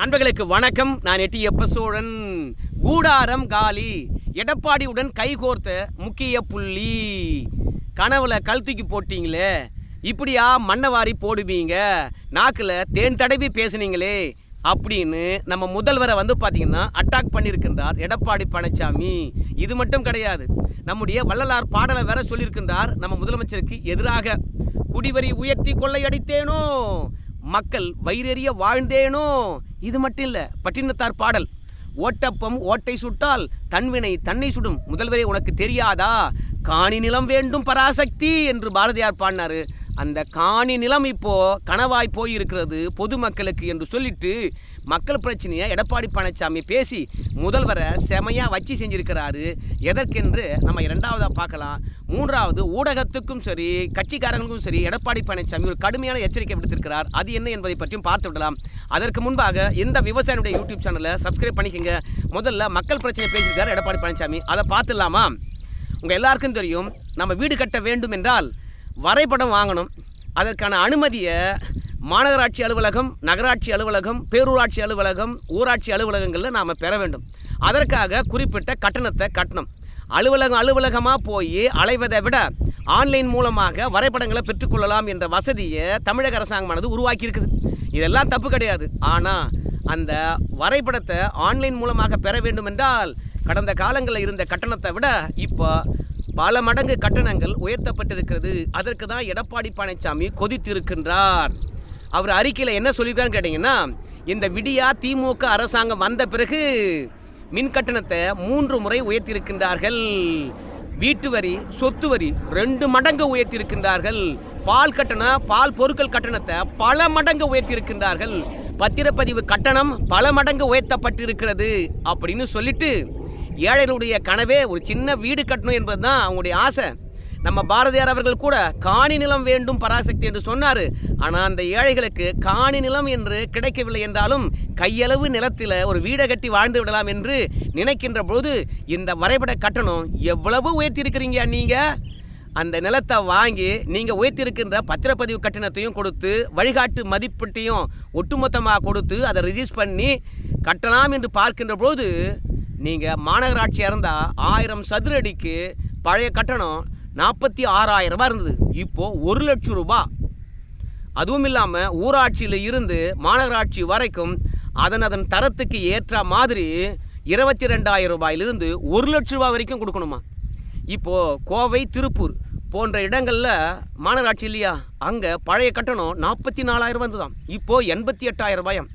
நண்பர்களுக்கு வணக்கம். நான் எட்டி எப்ப சோழன் கூடாரம் காலி. எடப்பாடியுடன் கைகோர்த்த முக்கிய புள்ளி. கனவுல கல் தூக்கி போட்டீங்களே. இப்படியா மண்ணவாரி போடுவீங்க? நாக்கில் தேன் தடவி பேசுனீங்களே. அப்படின்னு நம்ம முதல்வரை வந்து பார்த்தீங்கன்னா அட்டாக் பண்ணியிருக்கின்றார் எடப்பாடி பழனிசாமி இது மட்டும் கிடையாது. நம்முடைய வள்ளலார் பாடலை வேற சொல்லியிருக்கின்றார் நம்ம முதலமைச்சருக்கு எதிராக. குடிவரி உயர்த்தி கொள்ளையடித்தேனோ? மக்கள் வயிறெறிய வாழ்ந்தேனோ? இது மட்டும் இல்லை பட்டினத்தார் பாடல். ஓட்டப்பம் ஓட்டை சுட்டால் தன்வினை தன்னை சுடும். முதல்வரே உனக்கு தெரியாதா? காணி நிலம் வேண்டும் பராசக்தி என்று பாரதியார் பாடினாரு. அந்த காணி நிலம் இப்போ கனவாய் போயிருக்கிறது பொதுமக்களுக்கு என்று சொல்லிட்டு மக்கள் பிரச்சனையை எடப்பாடி பழனிசாமி பேசி முதல்வரை செமையாக வச்சு செஞ்சுருக்கிறாரு. எதற்கென்று நம்ம இரண்டாவதாக பார்க்கலாம். மூன்றாவது ஊடகத்துக்கும் சரி கட்சிக்காரங்களுக்கும் சரி எடப்பாடி பழனிசாமி ஒரு கடுமையான எச்சரிக்கை விடுத்திருக்கிறார். அது என்ன என்பதை பற்றியும் பார்த்து விடலாம். அதற்கு முன்பாக இந்த விவசாயினுடைய யூடியூப் சேனலை சப்ஸ்கிரைப் பண்ணிக்கோங்க. முதல்ல மக்கள் பிரச்சனை பேசியிருக்கார் எடப்பாடி பழனிசாமி. அதை பார்த்துடலாமா? உங்கள் எல்லாருக்கும் தெரியும் நம்ம வீடு கட்ட வேண்டும் என்றால் வரைபடம் வாங்கணும். அதற்கான அனுமதியை மாநகராட்சி அலுவலகம் நகராட்சி அலுவலகம் பேரூராட்சி அலுவலகம் ஊராட்சி அலுவலகங்களில் நாம் பெற வேண்டும். அதற்காக குறிப்பிட்ட கட்டணத்தை கட்டணும். அலுவலகம் அலுவலகமாக போய் அலைவதை விட ஆன்லைன் மூலமாக வரைபடங்களை பெற்றுக்கொள்ளலாம் என்ற வசதியை தமிழக அரசாங்கமானது உருவாக்கி இருக்குது இதெல்லாம் தப்பு கிடையாது. ஆனால் அந்த வரைபடத்தை ஆன்லைன் மூலமாக பெற வேண்டும் என்றால் கடந்த காலங்களில் இருந்த கட்டணத்தை விட இப்போ பல மடங்கு கட்டணங்கள் உயர்த்தப்பட்டிருக்கிறது. அதற்கு தான் எடப்பாடி பழனிசாமி கொதித்திருக்கின்றார். அவர் அறிக்கையில் என்ன சொல்லியிருக்காருன்னு கேட்டிங்கன்னா இந்த விடியா திமுக அரசாங்கம் வந்த பிறகு மின் கட்டணத்தை மூன்று முறை உயர்த்தியிருக்கின்றார்கள். வீட்டு வரி சொத்து வரி ரெண்டு மடங்கு உயர்த்தியிருக்கின்றார்கள். பால் கட்டணம் பால் பொருட்கள் கட்டணத்தை பல மடங்கு உயர்த்தியிருக்கின்றார்கள். பத்திரப்பதிவு கட்டணம் பல மடங்கு உயர்த்தப்பட்டிருக்கிறது அப்படின்னு சொல்லிட்டு ஏழைகளுடைய கனவே ஒரு சின்ன வீடு கட்டணும் என்பது தான் அவங்களுடைய ஆசை. நம்ம பாரதியார் அவர்கள் கூட காணி நிலம் வேண்டும் பராசக்தி என்று சொன்னார். ஆனால் அந்த ஏழைகளுக்கு காணி நிலம் என்று கிடைக்கவில்லை என்றாலும் கையளவு நிலத்தில் ஒரு வீடை கட்டி வாழ்ந்து விடலாம் என்று நினைக்கின்ற பொழுது இந்த வரைபட கட்டணம் எவ்வளவு உயர்த்தியிருக்கிறீங்க நீங்கள் அந்த நிலத்தை வாங்கி நீங்கள் உயர்த்திருக்கின்ற பத்திரப்பதிவு கட்டணத்தையும் கொடுத்து வழிகாட்டு மதிப்பீட்டையும் ஒட்டுமொத்தமாக கொடுத்து அதை ரிஜிஸ்ட் பண்ணி கட்டலாம் என்று பார்க்கின்ற போது நீங்கள் மாநகராட்சியாக இருந்தால் ஆயிரம் சதுர அடிக்கு பழைய கட்டணம் நாற்பத்தி ஆறாயிரம் ரூபாய் இருந்தது. இப்போது ஒரு லட்சம் ரூபாய். அதுவும் இல்லாமல் ஊராட்சியில் இருந்து மாநகராட்சி வரைக்கும் அதன் அதன் தரத்துக்கு ஏற்ற மாதிரி இருபத்தி ரெண்டாயிரம் ரூபாயிலிருந்து ஒரு லட்ச ரூபா வரைக்கும் கொடுக்கணுமா? இப்போது கோவை திருப்பூர் போன்ற இடங்களில் மாநகராட்சி இல்லையா? அங்கே பழைய கட்டணம் நாற்பத்தி நாலாயிரம் ரூபாய் இருந்ததாம். இப்போது எண்பத்தி எட்டாயிரம் ரூபாயாம்.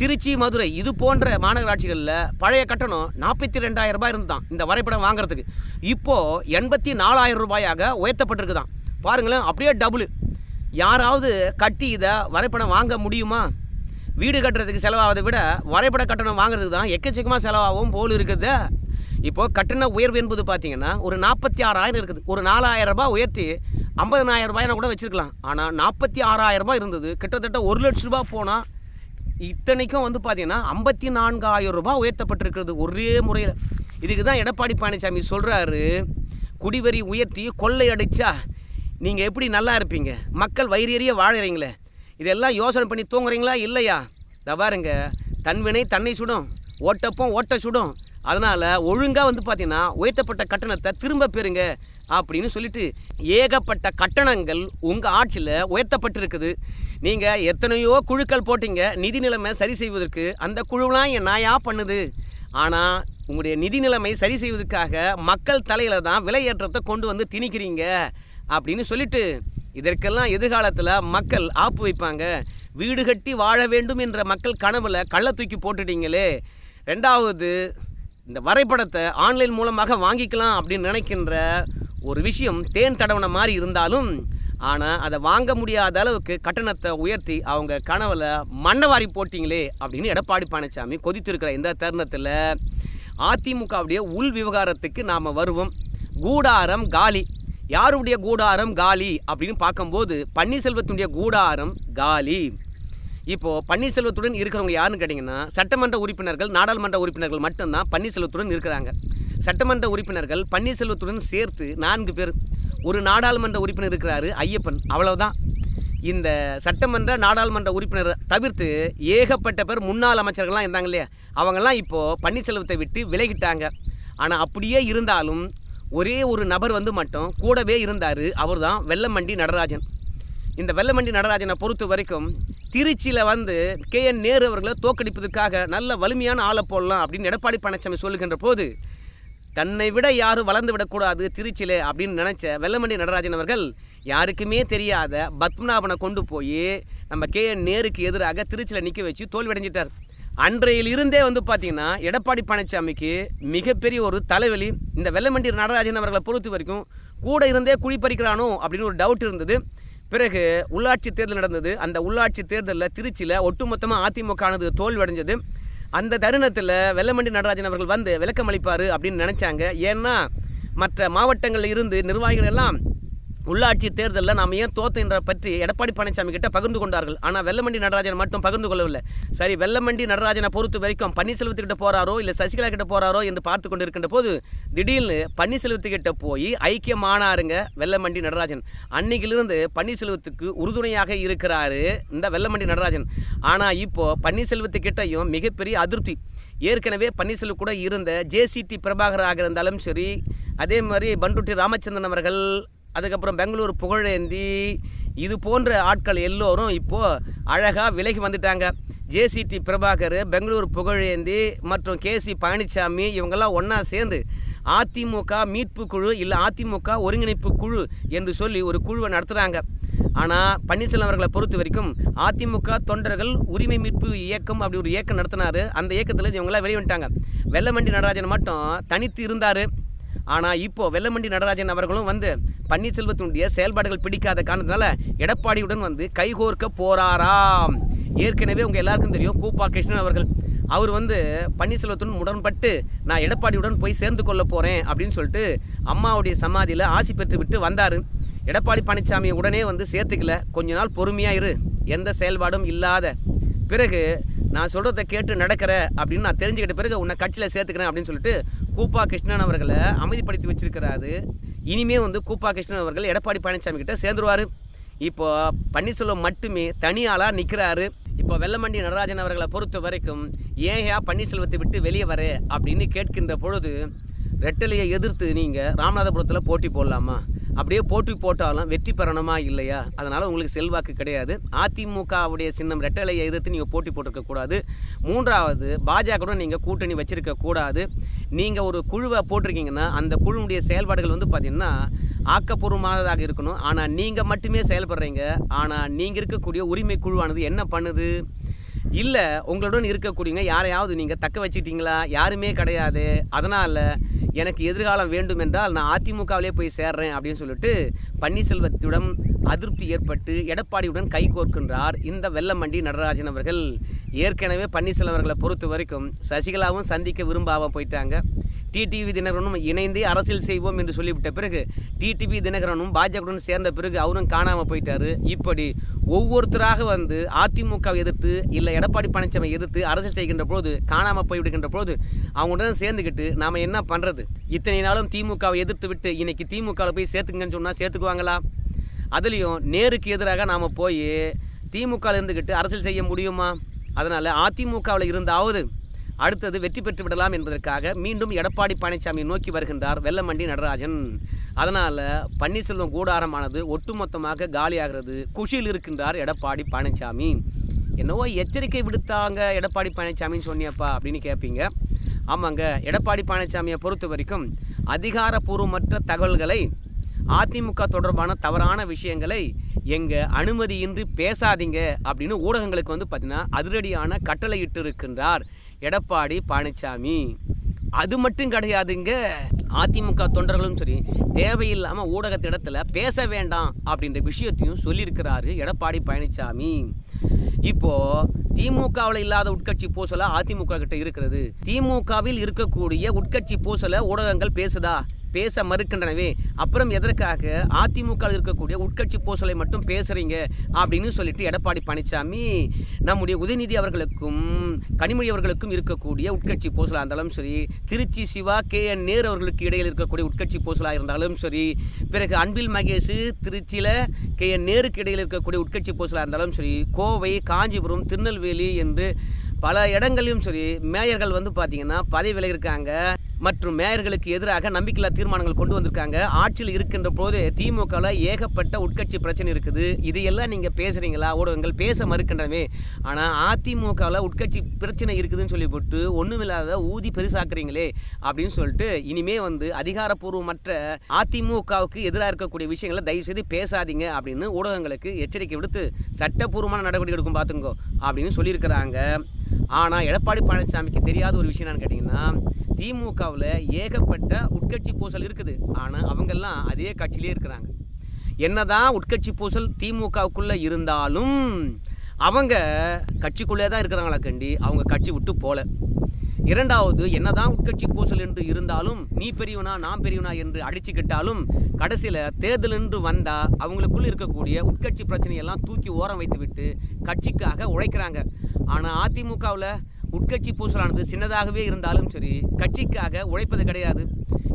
திருச்சி மதுரை இது போன்ற மாநகராட்சிகளில் பழைய கட்டணம் நாற்பத்தி ரெண்டாயிரம் ரூபாய் இருந்தான் இந்த வரைபடம் வாங்குறதுக்கு. இப்போது எண்பத்தி நாலாயிரம் ரூபாயாக உயர்த்தப்பட்டிருக்குதான். பாருங்களேன் அப்படியே டபுள். யாராவது கட்டி இதை வரைபடம் வாங்க முடியுமா? வீடு கட்டுறதுக்கு செலவாவதை விட வரைபட கட்டணம் வாங்குறதுக்கு தான் எக்கச்சக்கமாக செலவாகவும் போல் இருக்குது. இப்போது கட்டண உயர்வு என்பது பார்த்தீங்கன்னா ஒரு நாற்பத்தி ஆறாயிரம் இருக்குது. ஒரு நாலாயிரம் ரூபாய் உயர்த்தி ஐம்பதனாயிரம் ரூபாய்னா கூட வச்சுருக்கலாம். ஆனால் நாற்பத்தி ஆறாயிரம் ரூபாய் இருந்தது கிட்டத்தட்ட ஒரு லட்ச ரூபா போனால் இத்தனைக்கும் வந்து பார்த்தீங்கன்னா ஐம்பத்தி நான்காயிரம் ரூபாய் உயர்த்தப்பட்டிருக்கிறது ஒரே முறையில். இதுக்கு தான் எடப்பாடி பழனிசாமி சொல்கிறாரு குடிவரி உயர்த்தி கொள்ளை அடித்தா நீங்கள் எப்படி நல்லா இருப்பீங்க? மக்கள் வயிறேறிய வாழறீங்களே. இதெல்லாம் யோசனை பண்ணி தூங்குறீங்களா? இல்லையா? தவாருங்க தன்வினை தன்னை சுடும் ஓட்டப்போம் ஓட்ட சுடும். அதனால் ஒழுங்காக வந்து பார்த்தீங்கன்னா உயர்த்தப்பட்ட கட்டணத்தை திரும்ப பெறுங்க அப்படின்னு சொல்லிட்டு ஏகப்பட்ட கட்டணங்கள் உங்கள் ஆட்சியில் உயர்த்தப்பட்டிருக்குது. நீங்கள் எத்தனையோ குழுக்கள் போட்டீங்க. நிதி நிலைமை சரி செய்வதற்கு அந்த குழுலாம் என் நாயாக பண்ணுது. ஆனால் உங்களுடைய நிதி நிலைமை சரி செய்வதற்காக மக்கள் தலையில் தான் விலை ஏற்றத்தை கொண்டு வந்து திணிக்கிறீங்க அப்படின்னு சொல்லிட்டு இதற்கெல்லாம் எதிர்காலத்தில் மக்கள் ஆப்பு வைப்பாங்க. வீடு கட்டி வாழ வேண்டும் என்ற மக்கள் கனவில் கள்ள தூக்கி போட்டுட்டீங்களே. ரெண்டாவது இந்த வரைபடத்தை ஆன்லைன் மூலமாக வாங்கிக்கலாம் அப்படின்னு நினைக்கின்ற ஒரு விஷயம் தேன் தடவன மாதிரி இருந்தாலும் ஆனால் அதை வாங்க முடியாத அளவுக்கு கட்டணத்தை உயர்த்தி அவங்க கனவில் மண்ணவாரி போட்டிங்களே அப்படின்னு எடப்பாடி பழனிசாமி கொதித்திருக்கிற இந்த தருணத்தில் அதிமுகவுடைய உள் விவகாரத்துக்கு நாம் வருவோம். கூடாரம் காலி. யாருடைய கூடாரம் காலி அப்படின்னு பார்க்கும்போது பன்னீர்செல்வத்துடைய கூடாரம் காலி. இப்போது பன்னீர்செல்வத்துடன் இருக்கிறவங்க யாருன்னு கேட்டிங்கன்னா சட்டமன்ற உறுப்பினர்கள் நாடாளுமன்ற உறுப்பினர்கள் மட்டும்தான் பன்னீர்செல்வத்துடன் இருக்கிறாங்க. சட்டமன்ற உறுப்பினர்கள் பன்னீர்செல்வத்துடன் சேர்த்து நான்கு பேர் ஒரு நாடாளுமன்ற உறுப்பினர் இருக்கிறாரு ஐயப்பன். அவ்வளவுதான். இந்த சட்டமன்ற நாடாளுமன்ற உறுப்பினர் தவிர்த்து ஏகப்பட்ட பேர் முன்னாள் அமைச்சர்கள்லாம் இருந்தாங்க இல்லையா? அவங்கெல்லாம் இப்போது பன்னீர்செல்வத்தை விட்டு விலகிட்டாங்க. ஆனால் அப்படியே இருந்தாலும் ஒரே ஒரு நபர் வந்து மட்டும் கூடவே இருந்தார். அவர் தான் வெள்ளமண்டி நடராஜன். இந்த வெள்ளமண்டி நடராஜனை பொறுத்த வரைக்கும் திருச்சியில் வந்து கே. என். நேரு அவர்களை தோக்கடிப்பதற்காக நல்ல வலிமையான ஆளை போடலாம் அப்படின்னு எடப்பாடி பழனிசாமி சொல்லுகின்ற போது தன்னை விட யாரும் வளர்ந்து விடக்கூடாது திருச்சியில் அப்படின்னு நினச்ச வெள்ளமண்டி நடராஜன் அவர்கள் யாருக்குமே தெரியாத பத்மநாபனை கொண்டு போய் நம்ம கே. என். நேருக்கு எதிராக திருச்சியில் நிற்க வச்சு தோல்வியடைஞ்சிட்டார். அன்றையில் இருந்தே வந்து பார்த்திங்கன்னா எடப்பாடி பழனிசாமிக்கு மிகப்பெரிய ஒரு தலைவலி. இந்த வெள்ளமண்டி நடராஜன் அவர்களை பொறுத்த வரைக்கும் கூட இருந்தே குழி பறிக்கிறானோ அப்படின்னு ஒரு டவுட் இருந்தது. பிறகு உள்ளாட்சி தேர்தல் நடந்தது. அந்த உள்ளாட்சி தேர்தலில் திருச்சியில் ஒட்டுமொத்தமாக அதிமுக ஆனது தோல்வியடைஞ்சது. அந்த தருணத்தில் வெள்ளமண்டி நடராஜன் அவர்கள் வந்து விளக்கம் அளிப்பார் அப்படின்னு நினச்சாங்க. ஏன்னா மற்ற மாவட்டங்களில் இருந்து நிர்வாகிகள் எல்லாம் உள்ளாட்சி தேர்தலில் நாம் ஏன் தோத்துன்ற பற்றி எடப்பாடி பழனிசாமி கிட்ட பகிர்ந்து கொண்டார்கள். ஆனால் வெள்ளமண்டி நடராஜன் மட்டும் பகிர்ந்து கொள்ளவில்லை. சரி வெள்ளமண்டி நடராஜனை பொறுத்த வரைக்கும் பன்னீர்செல்வத்துக்கிட்ட போறாரோ இல்லை சசிகலா கிட்ட போறாரோ என்று பார்த்து கொண்டிருக்கின்ற போது திடீர்னு பன்னீர்செல்வத்துக்கிட்ட போய் ஐக்கியமானாருங்க வெள்ளமண்டி நடராஜன். அன்னைக்கிலிருந்து பன்னீர்செல்வத்துக்கு உறுதுணையாக இருக்கிறாரு இந்த வெள்ளமண்டி நடராஜன். ஆனால் இப்போ பன்னீர்செல்வத்துக்கிட்டையும் மிகப்பெரிய அதிருப்தி. ஏற்கனவே பன்னீர்செல்வம் கூட இருந்த ஜேசிடி பிரபாகராக இருந்தாலும் சரி அதே மாதிரி பண்டுட்டி ராமச்சந்திரன் அவர்கள் அதுக்கப்புறம் பெங்களூர் புகழேந்தி இது போன்ற ஆட்கள் எல்லோரும் இப்போது அழகாக விலகி வந்துட்டாங்க. ஜேசிடி பிரபாகர் பெங்களூர் புகழேந்தி மற்றும் கேசி பழனிசாமி இவங்கெல்லாம் ஒன்றா சேர்ந்து அதிமுக மீட்பு குழு இல்லை அதிமுக ஒருங்கிணைப்பு குழு என்று சொல்லி ஒரு குழுவை நடத்துகிறாங்க ஆனால் பன்னீர்செல்வம் அவர்களை பொறுத்த வரைக்கும் அதிமுக தொண்டர்கள் உரிமை மீட்பு இயக்கம் அப்படி ஒரு இயக்கம் நடத்தினார். அந்த இயக்கத்தில் இவங்களாம் வெளியே வந்துட்டாங்க. வெள்ளமண்டி நடராஜன் மட்டும் தனித்து இருந்தார். ஆனால் இப்போ வெள்ளமண்டி நடராஜன் அவர்களும் வந்து பன்னீர்செல்வத்தினுடைய செயல்பாடுகள் பிடிக்காத காரணத்தினால எடப்பாடியுடன் வந்து கைகோர்க்க போறாராம். ஏற்கனவே உங்கள் எல்லாருக்கும் தெரியும் கூப்பா கிருஷ்ணன் அவர்கள். அவர் வந்து பன்னீர்செல்வத்துடன் உடன்பட்டு நான் எடப்பாடியுடன் போய் சேர்ந்து கொள்ள போகிறேன் அப்படின்னு சொல்லிட்டு அம்மாவுடைய சமாதியில் ஆசி பெற்று விட்டு வந்தார். எடப்பாடி பழனிசாமி உடனே வந்து சேர்த்துக்கல. கொஞ்ச நாள் பொறுமையாக இரு. எந்த செயல்பாடும் இல்லாத. பிறகு நான் சொல்கிறத கேட்டு நடக்கிற அப்படின்னு நான் தெரிஞ்சுக்கிட்ட பிறகு உன்னை கட்சியில் சேர்த்துக்கிறேன் அப்படின்னு சொல்லிட்டு கூப்பா கிருஷ்ணன் அவர்களை அமைதிப்படுத்தி வச்சிருக்கிறாரு. இனிமே வந்து கூப்பா கிருஷ்ணன் அவர்கள் எடப்பாடி பழனிசாமி கிட்ட சேர்ந்துருவார். இப்போ பன்னீர்செல்வம் மட்டுமே தனியாளாக நிற்கிறாரு இப்போ வெள்ளமண்டி நடராஜன் அவர்களை பொறுத்த வரைக்கும் ஏன் பன்னீர்செல்வத்தை விட்டு வெளியே வர? அப்படின்னு கேட்கின்ற பொழுது ரெட்டலையை எதிர்த்து நீங்கள் ராமநாதபுரத்தில் போட்டி போடலாமா? அப்படியே போட்டி போட்டாலும் வெற்றி பெறணுமா இல்லையா? அதனால் உங்களுக்கு செல்வாக்கு கிடையாது. அதிமுகவுடைய சின்னம் ரெட்டலையை எதிர்த்து நீங்கள் போட்டி போட்டிருக்கக்கூடாது மூன்றாவது பாஜகவுடன் நீங்கள் கூட்டணி வச்சுருக்கக்கூடாது நீங்கள் ஒரு குழுவை போட்டிருக்கீங்கன்னா அந்த குழுவுடைய செயல்பாடுகள் வந்து பார்த்திங்கன்னா ஆக்கப்பூர்வமானதாக இருக்கணும். ஆனால் நீங்கள் மட்டுமே செயல்படுறீங்க. ஆனால் நீங்கள் இருக்கக்கூடிய உரிமை குழுவானது என்ன பண்ணுது? இல்லை உங்களுடன் இருக்கக்கூடியவங்க யாரையாவது நீங்கள் தக்க வச்சுக்கிட்டீங்களா? யாருமே கிடையாது. அதனால் எனக்கு எதிர்காலம் வேண்டும் என்றால் நான் அதிமுகவிலே போய் சேர்றேன் அப்படின்னு சொல்லிட்டு பன்னீர்செல்வத்திடம் அதிருப்தி ஏற்பட்டு எடப்பாடியுடன் கை கோர்க்கின்றார் இந்த வெள்ளமண்டி நடராஜன் அவர்கள். ஏற்கனவே பன்னீர்செல்வம் அவர்களை பொறுத்த வரைக்கும் சசிகலாவும் சந்திக்க விரும்பாமல் போயிட்டாங்க. டிடிவி தினகரனும் இணைந்தே அரசியல் செய்வோம் என்று சொல்லிவிட்ட பிறகு டிடிவி தினகரனும் பாஜகவுடன் சேர்ந்த பிறகு அவரும் காணாமல் போயிட்டாரு. இப்படி ஒவ்வொருத்தராக வந்து அதிமுகவை எதிர்த்து இல்லை எடப்பாடி பழனிசாமி எதிர்த்து அரசியல் செய்கின்ற போது காணாமல் போய்விடுகின்ற போது அவங்களுடன் சேர்ந்துக்கிட்டு நாம் என்ன பண்ணுறது இத்தனை நாளும் திமுகவை எதிர்த்து விட்டு இன்னைக்கு திமுகவில் போய் சேர்த்துக்குங்கன்னு சொன்னால் சேர்த்துக்குவாங்களா? அதுலேயும் நேருக்கு எதிராக நாம் போய் திமுகவில் இருந்துக்கிட்டு அரசியல் செய்ய முடியுமா? அதனால் அதிமுகவில் இருந்தாவது அடுத்தது வெற்றி பெற்று விடலாம் என்பதற்காக மீண்டும் எடப்பாடி பழனிசாமி நோக்கி வருகின்றார் வெள்ளமண்டி நடராஜன். அதனால் பன்னீர்செல்வம் கூடாரமானது ஒட்டுமொத்தமாக காலியாகிறது. குஷியில் இருக்கின்றார் எடப்பாடி பழனிசாமி. என்னவோ எச்சரிக்கை விடுத்தாங்க எடப்பாடி பழனிசாமின்னு சொன்னியப்பா அப்படின்னு கேட்பீங்க ஆமாங்க எடப்பாடி பழனிசாமியை பொறுத்த வரைக்கும் அதிகாரப்பூர்வமற்ற தகவல்களை அதிமுக தொடர்பான தவறான விஷயங்களை எங்கள் அனுமதியின்றி பேசாதீங்க அப்படின்னு ஊடகங்களுக்கு வந்து பார்த்தீங்கன்னா அதிரடியான கட்டளையிட்டு இருக்கின்றார் எடப்பாடி பழனிசாமி அது மட்டும் கிடையாதுங்க அதிமுக தொண்டர்களும் சரி தேவையில்லாமல் ஊடகத்திடத்தில் பேச வேண்டாம் அப்படின்ற விஷயத்தையும் சொல்லியிருக்கிறாரு எடப்பாடி பழனிசாமி இப்போ திமுகவில் இல்லாத உட்கட்சி பூசலை அதிமுக கிட்ட இருக்கிறது. திமுகவில் இருக்கக்கூடிய உட்கட்சி பூசலை ஊடகங்கள் பேசுதா? பேச மறுக்கின்றனவே. அப்புறம் எதற்காக அதிமுக இருக்கக்கூடிய உட்கட்சி பூசலை மட்டும் பேசுறீங்க? அப்படின்னு சொல்லிட்டு எடப்பாடி பழனிசாமி நம்முடைய உதயநிதி அவர்களுக்கும் கனிமொழி அவர்களுக்கும் இருக்கக்கூடிய உட்கட்சி பூசலாக இருந்தாலும் சரி திருச்சி சிவா கே என் நேரு அவர்களுக்கு இடையில் இருக்கக்கூடிய உட்கட்சி பூசலாக இருந்தாலும் சரி பிறகு அன்பில் மகேஷ் திருச்சியில் கே என் நேருக்கு இடையில் இருக்கக்கூடிய உட்கட்சி பூசலாக இருந்தாலும் சரி கோ கோவை காஞ்சிபுரம் திருநெல்வேலி என்று பல இடங்களிலும் சரி மேயர்கள் வந்து பார்த்தீங்கன்னா பதவி விலகியிருக்காங்க. மற்றும் மேயர்களுக்கு எதிராக நம்பிக்கையில்லா தீர்மானங்கள் கொண்டு வந்திருக்காங்க. ஆட்சியில் இருக்கின்ற போது திமுகவில் ஏகப்பட்ட உட்கட்சி பிரச்சனை இருக்குது. இதையெல்லாம் நீங்கள் பேசுகிறீங்களா ஊடகங்கள் பேச மறுக்கின்றமே ஆனால் அதிமுகவில் உட்கட்சி பிரச்சனை இருக்குதுன்னு சொல்லி போட்டு ஒன்றுமில்லாத ஊதி பெருசாக்குறீங்களே அப்படின்னு சொல்லிட்டு இனிமே வந்து அதிகாரப்பூர்வமற்ற அதிமுகவுக்கு எதிராக இருக்கக்கூடிய விஷயங்களை தயவுசெய்து பேசாதீங்க அப்படின்னு ஊடகங்களுக்கு எச்சரிக்கை விடுத்து சட்டப்பூர்வமான நடவடிக்கை எடுக்கும் பார்த்துங்கோ அப்படின்னு சொல்லியிருக்கிறாங்க. ஆனால் எடப்பாடி பழனிசாமிக்கு தெரியாத ஒரு விஷயம் என்னன்னு கேட்டிங்கன்னா திமுகவில் ஏகப்பட்ட உட்கட்சி பூசல் இருக்குது. ஆனால் அவங்கெல்லாம் அதே கட்சியிலே இருக்கிறாங்க. என்னதான் உட்கட்சி பூசல் திமுகவுக்குள்ளே இருந்தாலும் அவங்க கட்சிக்குள்ளே தான் இருக்கிறாங்களா கண்டி? அவங்க கட்சி விட்டு போல. இரண்டாவது என்னதான் உட்கட்சி பூசல் என்று இருந்தாலும் நீ பெரியவனா நான் பெரியவனா என்று அடிச்சுக்கிட்டாலும் கடைசியில் தேர்தல் என்று வந்தால் அவங்களுக்குள் இருக்கக்கூடிய உட்கட்சி பிரச்சனையெல்லாம் தூக்கி ஓரம் வைத்து விட்டு கட்சிக்காக உழைக்கிறாங்க. ஆனால் அதிமுகவில் உட்கட்சி பூசலானது சின்னதாகவே இருந்தாலும் சரி கட்சிக்காக உழைப்பது கிடையாது.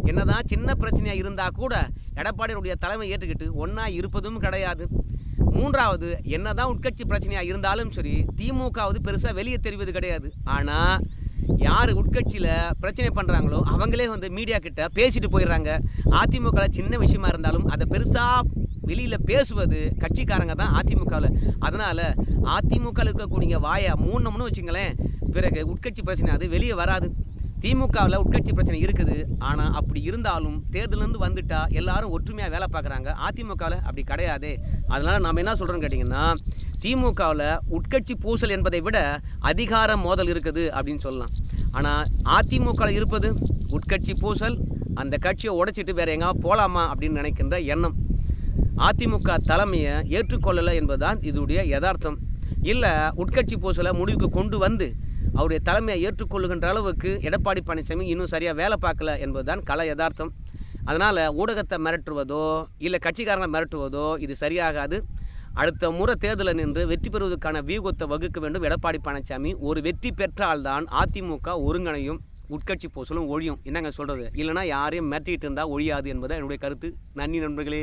என்னதான் சின்ன பிரச்சனையாக இருந்தால் கூட எடப்பாடியுடைய தலைமை ஏற்றுக்கிட்டு ஒன்றா இருப்பதும் கிடையாது. மூன்றாவது என்னதான் உட்கட்சி பிரச்சனையாக இருந்தாலும் சரி திமுகவது பெருசாக வெளியே தெரிவது கிடையாது. ஆனால் யார் உட்கட்சியில் பிரச்சனை பண்ணுறாங்களோ அவங்களே வந்து மீடியா கிட்ட பேசிட்டு போயிடுறாங்க. அதிமுக சின்ன விஷயமா இருந்தாலும் அதை பெருசாக வெளியில் பேசுவது கட்சிக்காரங்க தான் அதிமுகவில் அதனால் அதிமுகவில் இருக்கக்கூடிய வாயை மூணு வச்சுங்களேன் பிறகு உட்கட்சி பிரச்சனை அது வெளியே வராது. திமுகவில் உட்கட்சி பிரச்சனை இருக்குது. ஆனால் அப்படி இருந்தாலும் தேர்தலேருந்து வந்துட்டா எல்லாரும் ஒற்றுமையாக வேலை பார்க்குறாங்க. அதிமுகவில் அப்படி கிடையாது. அதனால் நாம் என்ன சொல்கிறோன்னு கேட்டிங்கன்னா திமுகவில் உட்கட்சி பூசல் என்பதை விட அதிகார மோதல் இருக்குது அப்படின்னு சொல்லலாம். ஆனால் அதிமுகவில் இருப்பது உட்கட்சி பூசல் அந்த கட்சியை உடைச்சிட்டு வேறு எங்கேயாவது போகலாமா அப்படின்னு நினைக்கின்ற எண்ணம். அதிமுக தலைமையை ஏற்றுக்கொள்ளலை என்பதுதான் இதனுடைய யதார்த்தம். இல்லை உட்கட்சி பூசலை முடிவுக்கு கொண்டு வந்து அவருடைய தலைமையை ஏற்றுக்கொள்ளுகின்ற அளவுக்கு எடப்பாடி பழனிசாமி இன்னும் சரியாக வேலை பார்க்கல என்பதுதான் கல யதார்த்தம். அதனால் ஊடகத்தை மிரட்டுவதோ இல்லை கட்சிக்காரங்களை மிரட்டுவதோ இது சரியாகாது. அடுத்த முறை தேர்தலில் நின்று வெற்றி பெறுவதற்கான வியூகத்தை வகுக்க வேண்டும். எடப்பாடி பழனிசாமி ஒரு வெற்றி பெற்றால்தான் அதிமுக ஒருங்கிணையும் உட்கட்சி போசலும் ஒழியும். என்னங்க சொல்கிறது இல்லைனா யாரையும் மிரட்டிகிட்டு இருந்தால் ஒழியாது என்பது என்னுடைய கருத்து. நன்றி நண்பர்களே.